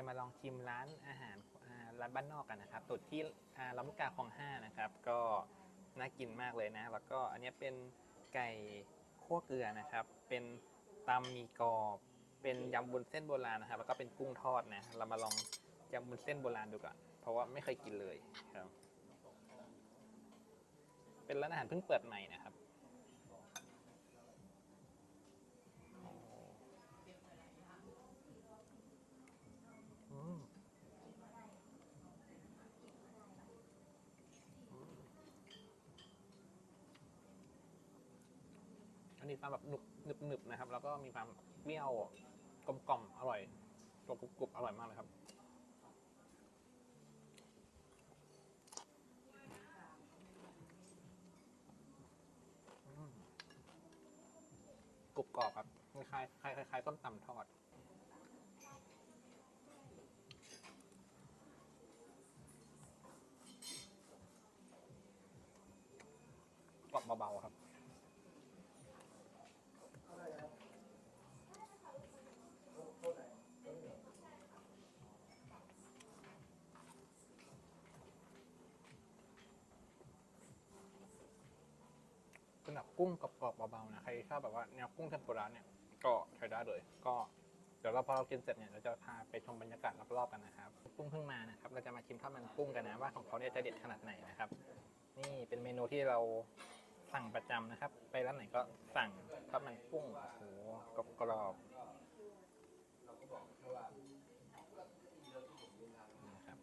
จะมาลองชิมร้านอาหารอ่าร้านบ้านนอกกันนะครับตุดที่อ่าลำลูกกาคลองห้านะครับ ก็น่ากินมากเลยนะ แล้วก็อันเนี้ยเป็นไก่คั่วเกลือนะครับ เป็นตำหมีกรอบ เป็นยำบุนเส้นโบราณนะครับ แล้วก็เป็นกุ้งทอดนะ เรามาลองยำบุนเส้นโบราณดูก่อน เพราะว่าไม่เคยกินเลยครับ เป็นร้านอาหารเพิ่งเปิดใหม่นะครับ อืม อันนี้ความแบบหนุบหนึบหนึบนะครับ แล้วก็มีความเปรี้ยวกลมกล่อมๆอร่อยตัวกรุบกรุบอร่อยมากเลยครับ กรุบกรอบครับคล้ายคล้ายคล้ายต้มตำทอดกรอบเบาๆครับ เป็นแบบ กุ้งกรอบๆเบาๆนะใครชอบแบบว่าแนวกุ้งเทมปุระเนี่ยก็ใช้ได้เลย ก็เดี๋ยวเราพอเรากินเสร็จเนี่ยเราจะพาไปชมบรรยากาศรอบๆกันนะครับกุ้งเพิ่งมานะครับเราจะมาชิมข้าวมันกุ้งกันนะว่าของเขาเนี่ยจะเด็ดขนาดไหนนะครับ นี่เป็นเมนูที่เราสั่งประจำนะครับ ไปร้านไหนก็สั่งข้าวมันกุ้งโอ้โหกรอบๆนะครับ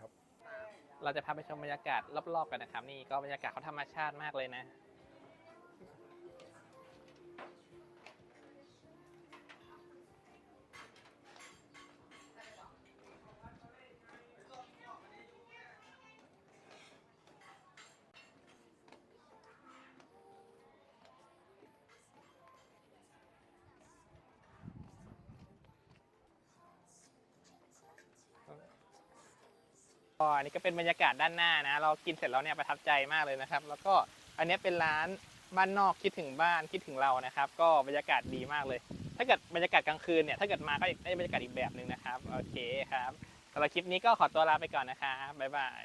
ครับ เราจะพาไปชมบรรยากาศรอบๆกันนะครับ นี่ก็บรรยากาศเขาธรรมชาติมากเลยนะ ก็อันนี้ก็เป็นบรรยากาศด้านหน้านะ เรากินเสร็จแล้วเนี่ยประทับใจมากเลยนะครับ แล้วก็อันนี้เป็นร้านบ้านนอกคิดถึงบ้านคิดถึงเรานะครับ ก็บรรยากาศดีมากเลย ถ้าเกิดบรรยากาศกลางคืนเนี่ยถ้าเกิดมาก็ได้บรรยากาศอีกแบบหนึ่งนะครับโอเคครับสำหรับคลิปนี้ก็ขอตัวลาไปก่อนนะครับบ๊ายบาย